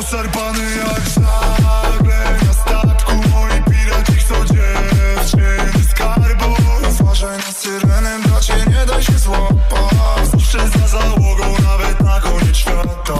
Poszarpany jak żagle Na statku moi piraci chcą dziewczyny skarbu Uważaj na syrenę, bracie, nie daj się złapać. Zawsze za załogą, nawet na koniec świata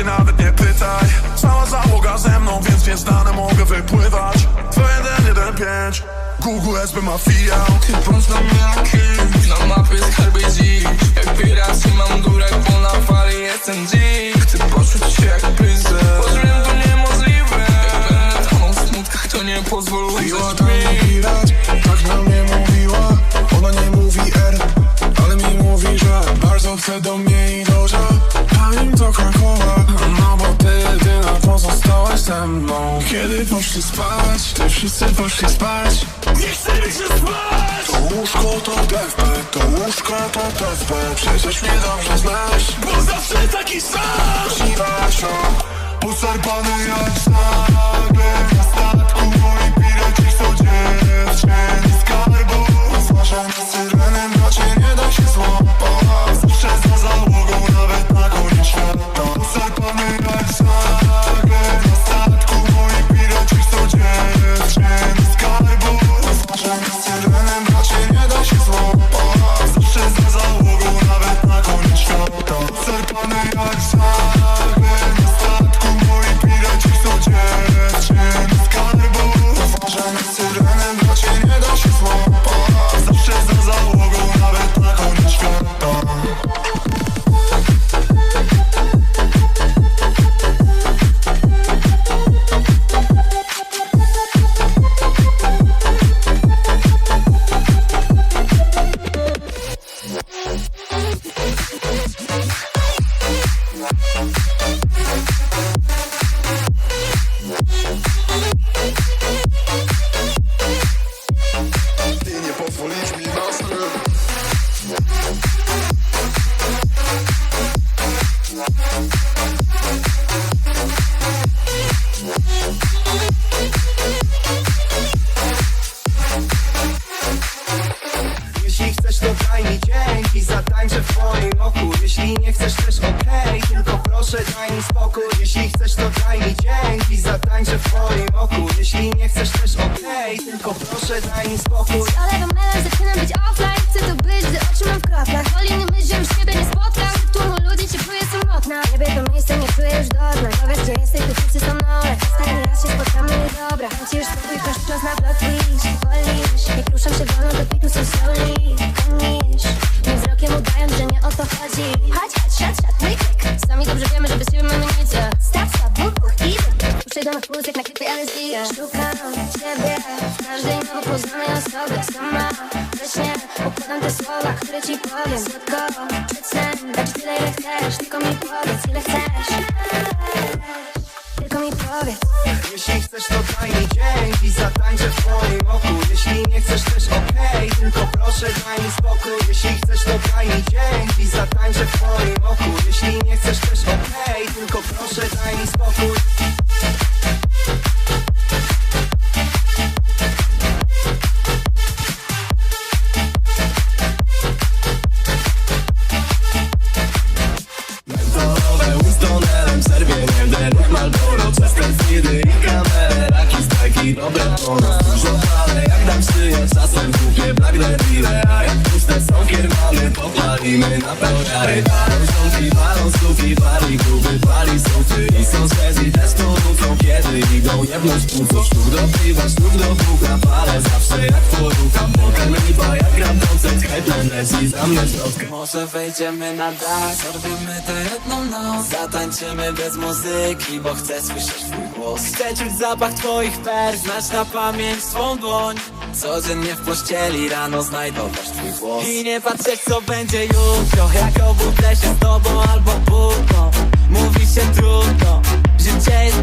się nawet nie pytaj. Cała załoga ze mną, więc więc dane mogę wypływać. 2115 Google SB Mafia. Ty patrz na mnie jak kim Na mapie skarby dziś Jak pirat i mam durek, bo na fali jestem dziś Chcę poczuć się jak pryzę Pozwolę to niemożliwe. Jak będę tonął w smutkach, to nie pozwolę Piła tam mi pirać, tak na mnie mówiła. Ona nie mówi R, ale mi mówi, że Bardzo chce do mnie i do Krakowa No bo ty jedyna pozostałaś ze mną. Kiedy poszli spać, ty wszyscy poszli spać. Nie chcemy się spać! To łóżko to DFP, to łóżko to DFP Przecież mnie dobrze znasz. Bo zawsze taki sam! Dziwacio Poszarpany jak żagle Na statku moi piraci chcą dziewczyny skarbu Uważaj na syrenę, bracie, nie da się złapać. Zawsze za załogą, nawet na koniec świata. Poszarpany jak żagle Jeśli chcesz to daj mi dzięki Zatańczę w twoim oku. Jeśli nie chcesz też okej Tylko proszę daj mi spokój. Jeśli chcesz to daj mi dzięki Zatańczę w twoim oku. Jeśli nie chcesz też okej Tylko proszę daj mi spokój kiermany Popalimy na pełniary Palą rządki, palą sufi Pali gruby, pali sufy I są zezji też to Kiedy idą jebnąć płuco Sztuk do piwa, sztuk do bucha Palę zawsze jak porucha Potem lipa jak gram koncert Hype leci za mnie środka Może wejdziemy na dach, zrobimy to jedną noc. Zatańczymy bez muzyki, bo chcę słyszeć twój głos. Chcę czuć zapach twoich per, znać na pamięć swą dłoń Codziennie w pościeli, rano znajdować twój głos? I nie patrzeć co będzie jutro, jak obudzę się z tobą albo budą. Mówi się trudno, życie jest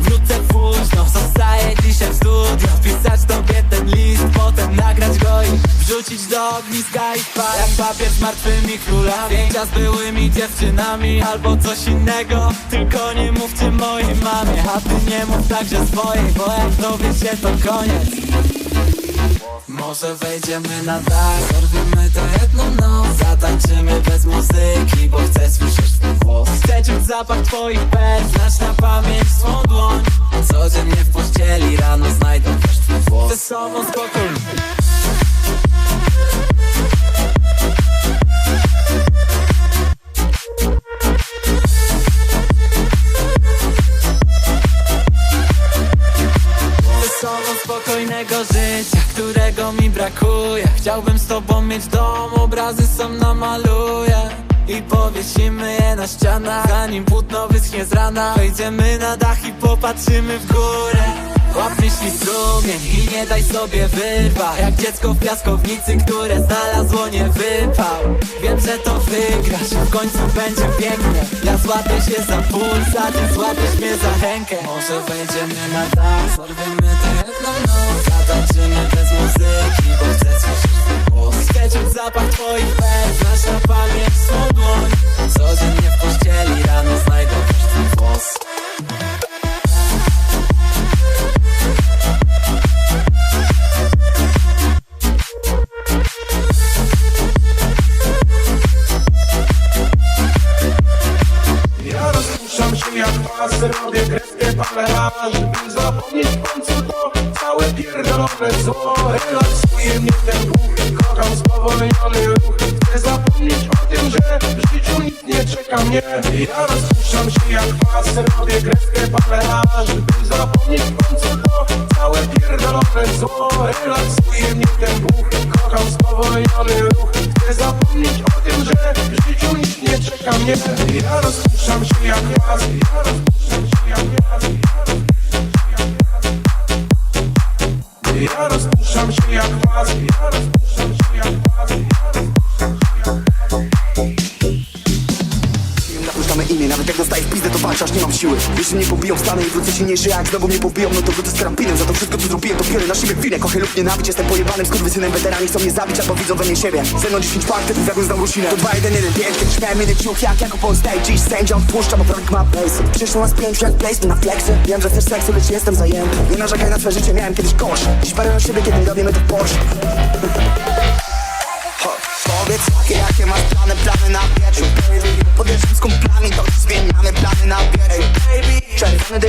Wrócę późno, zostaję dzisiaj w studio Pisać tobie ten list, potem nagrać go i Wrzucić do ogniska i spać Jak papier z martwymi królami Zdjęcia z byłymi dziewczynami Albo coś innego. Tylko nie mówcie mojej mamie A ty nie mów także swojej Bo jak dowie się to koniec może wejdziemy na dach, zorwiemy to jedną noc. Zatańczymy bez muzyki, bo chcę słyszeć twój głos. Chcę czuć zapach twoich pers, znać na pamięć swą dłoń. Codziennie w pościeli, rano znajdę też twój głos. Ze sobą spokój Chciałbym z tobą mieć dom, obrazy sam namaluję. I powiesimy je na ścianach Zanim płótno wyschnie z rana. Wejdziemy na dach i popatrzymy w górę. Łap myśli strumień i nie daj sobie wyrwać. Jak dziecko w piaskownicy, które znalazło nie wypał. Wiem, że to wygrasz, w końcu będzie pięknie. Ja złapię się za puls, a ty złapiesz mnie za rękę. Może wejdziemy na dach, zorwiemy tę jedną noc Zatańczymy bez muzyki, bo chcę słyszeć twój głos czuć zapach twoich pers, znasz na pamięć swą dłoń. Codziennie w pościeli, rano znajdę twój głos. Ja rozpuszczam się jak pas, robię kreskę palera Żeby zapomnieć w końcu to całe pierdolone zło. Relaksuje mnie ten buch, kocham spowolniony ruch. Chcę zapomnieć o tym, że w życiu nic nie czeka mnie. Ja rozpuszczam się jak pas, robię kreskę palera Żeby zapomnieć w końcu to całe pierdolone zło. Relaksuje mnie ten buch, kocham spowolniony ruch. Chcę zapomnieć o tym, że w życiu nic nie czeka mnie. Ja rozpuszczam się jak pas, ja rozpuszczam się jak pas Ja rozpuszczam się jak pas, ja rozpuszczam Nawet jak dostaję w pizdę to walczę, aż nie mam siły. Jeśli mnie pobiją, wstanę i wrócę silniejszy jak znowu mnie pobiją, no to wrócę z karabinem Za to wszystko co zrobiłem, to biorę na siebie winę Kochę lub nienawiść, jestem pojebanym skurwysynem. Weterani chcą mnie zabić, albo widzą we mnie siebie. Ze mną 10 faktów, jakbym znał rusinę To 2, 1, 1, 5, kiedy śmiałem jeden ciuch Jak jako po stage, dziś sędzia odpuszcza, bo prawnik ma bass Przyszło nas pięciu jak placement na flexy. Wiem, że chcesz seksu, lecz jestem zajęty. Nie narzekaj na swe życie, miałem kiedyś kosz. Dziś parę na siebie, kiedy robimy to Porsche Powiedz jakie, jakie masz plany, plany na wieczór baby. Podjeżdżam z kumplami, to zmieniamy plany na wieczór baby. Czerwone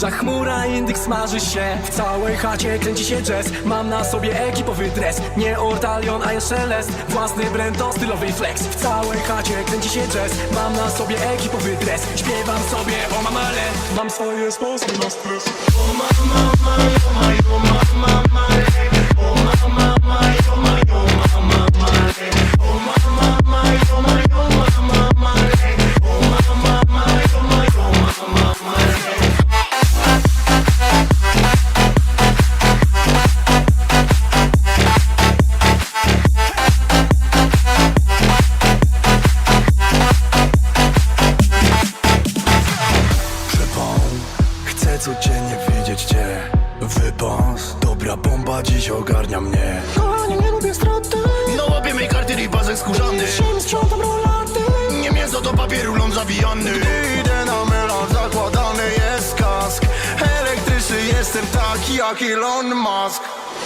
duża chmura, indyk smaży się. W całej chacie kręci się jazz. Mam na sobie ekipowy dres. Nie ortalion, a jeszcze les. Własny brand to stylowy flex. W całej chacie kręci się jazz. Mam na sobie ekipowy dres. Śpiewam sobie o mamale. Mam swoje sposoby na stres. O mama, mama, mama, mama,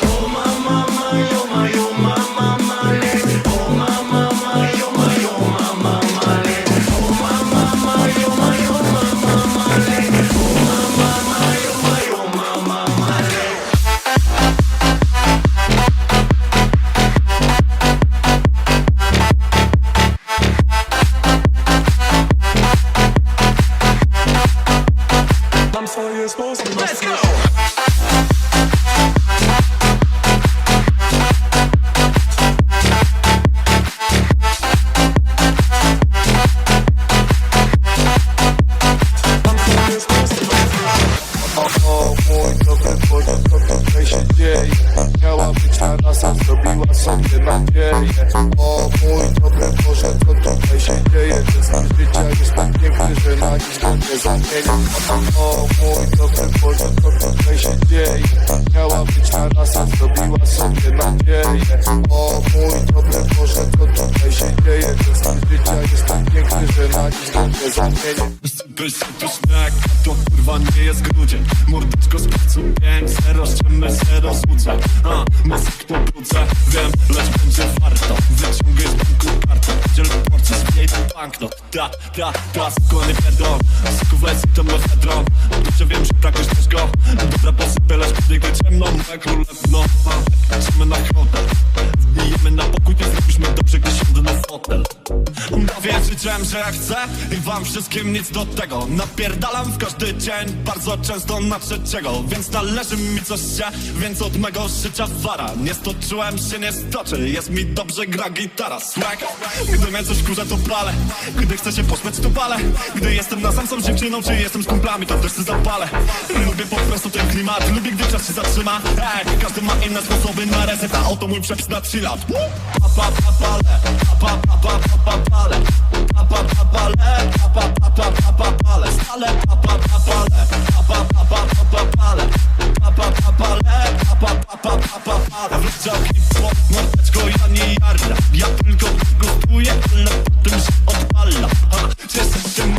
Musk O wszystkim nic do tego. Napierdalam w każdy dzień, bardzo często na trzeciego. Więc należy mi coś się, więc od mego życia wara. Nie stoczyłem się, nie stoczy, jest mi dobrze gra gitara. Swag, gdy mnie coś kurze to palę. Gdy chcę się pośmiać to palę. Gdy jestem na sam sam dziewczyną, czy jestem z kumplami to też się zapalę. Lubię po prostu ten klimat, lubię gdy czas się zatrzyma. Ej, każdy ma inne sposoby na reset, a oto mój przepis na 3 lat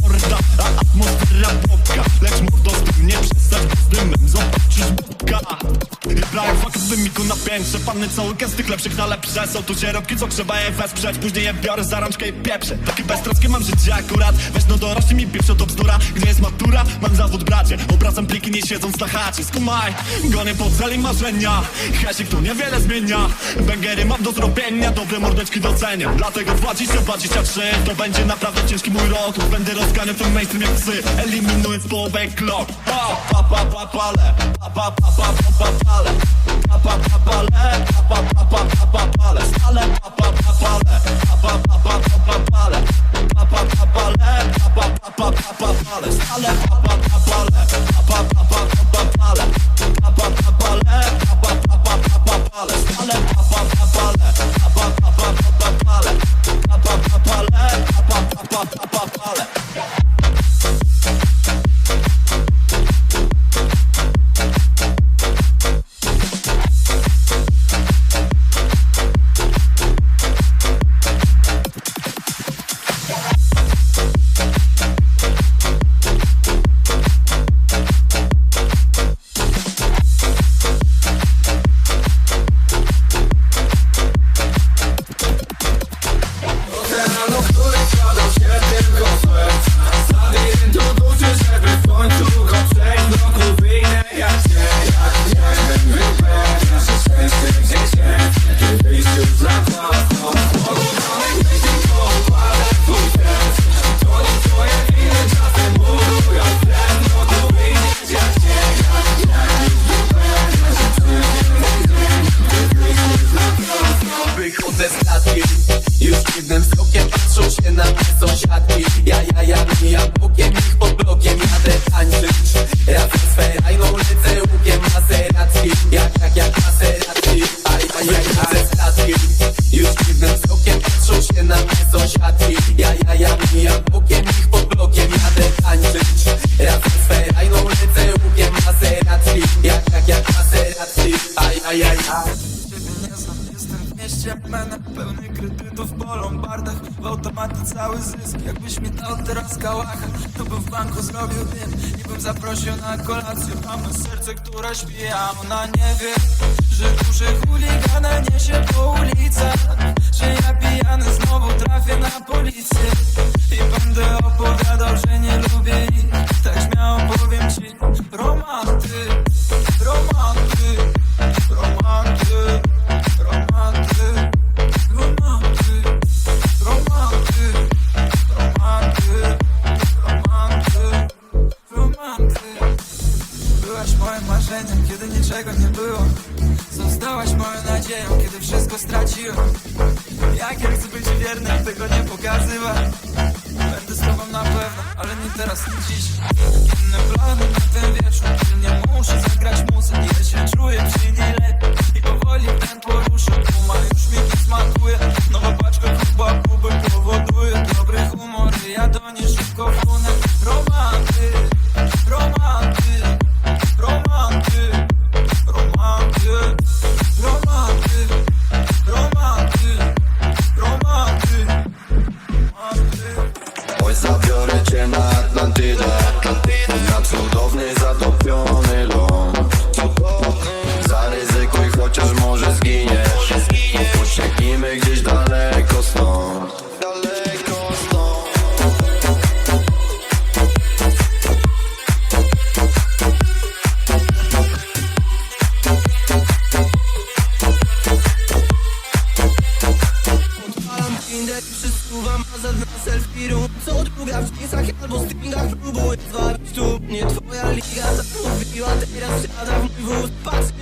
morda, a atmosfera bobka Lecz mordo z tym nie przesadź, w wymiku na piętrze Panny co weekend z tych lepszych na lepsze. Są tu sierotki, co trzeba je wesprzeć Później je biorę za rączkę i pieprzę. Takie beztroskie mam życie akurat. Weź no dorośli mi pieprze do bzdura. Gdy jest matura, mam zawód bracie. Obracam pliki nie siedząc na chacie. Skumaj, gonię po celi marzenia. Hesik to niewiele zmienia. Bęgery mam do zrobienia Dobre mordeczki doceniam. Dlatego 2023 To będzie naprawdę ciężki mój rok. Będę rozganiał ten mainstream jak psy. Eliminując połowę klok Pa, pa, pa, pa, pale. Pa, pa, Pa, pa, pa, pale. Pa, pa, pa, pa, W automaty cały zysk. Jakbyś mi dał teraz kałacha To bym w banku zrobił dym. I bym zaprosił na kolację Mamy serce, które śpi A ona nie wie Że duże chuligana niesie po ulicach. Że ja pijany znowu trafię na policję. I będę opowiadał, że nie lubię Tak śmiało powiem ci romanty Romanty, romanty, romanty, moim marzeniem, kiedy niczego nie było. Zostałaś moją nadzieją, kiedy wszystko straciłem. Jak ja chcę być wierny, tego nie pokazywać. Będę z tobą na pewno, ale nie teraz, nie dziś. Inne plany na ten wieczór, że nie muszę zagrać muzyki. Ja się czuję przy niej lepiej i powoli ten poruszę. Guma już mi nie smakuje, nowa stringach Próbuję zwabić tu Nie twoja liga tak mówiła Teraz siada w mój wóz. Patrzy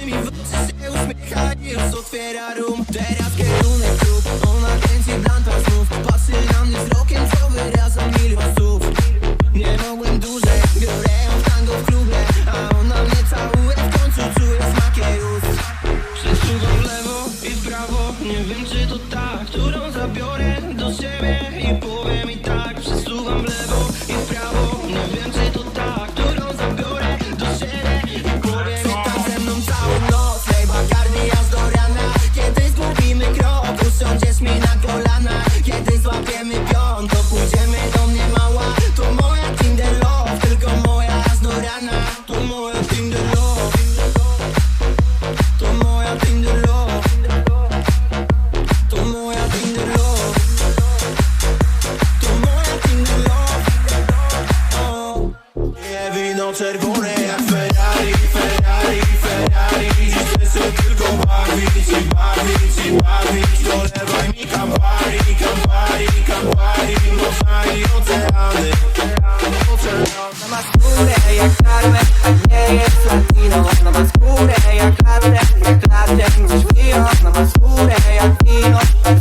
jak karmę, a nie jest latino Ona ma skórę jak latte, jak latte Gdzieś wino, ona ma skórę jak wino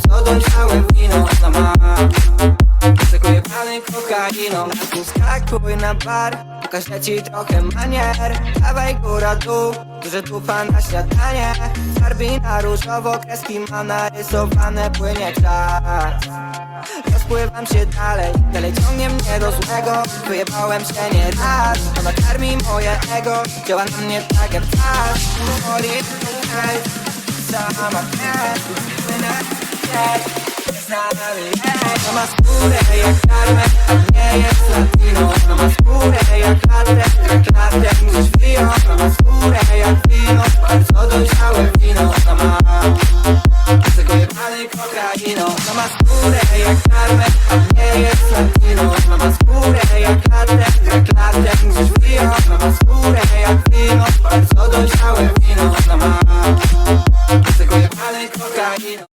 Co dojrzałe wino. Ona ma Sekuje pany kokainą. Skakuj na bar Pokażę ci trochę manier. Dawaj góra dół Duże tufa na śniadanie. Farbi na różowo Kreski ma narysowane Płynie czas Rozpływam się dalej Dalej ciągnie mnie do złego. Wyjebałem się nie raz Ona karmi moje ego. Działa na mnie tak jak czas tutaj Sama nami no Ona ma skórę jak karmę, nie jest latino. Ona ma skórę jak latte, latte niż wino Ona ma skórę jak wino, bardzo dojrzałe wino. Ona ma tylko kokaino Ona ma skórę nie jest latino. Ona ma skórę jak latte, latte niż wino Ona ma skórę jak wino, bardzo dojrzałe wino. Ona kokaino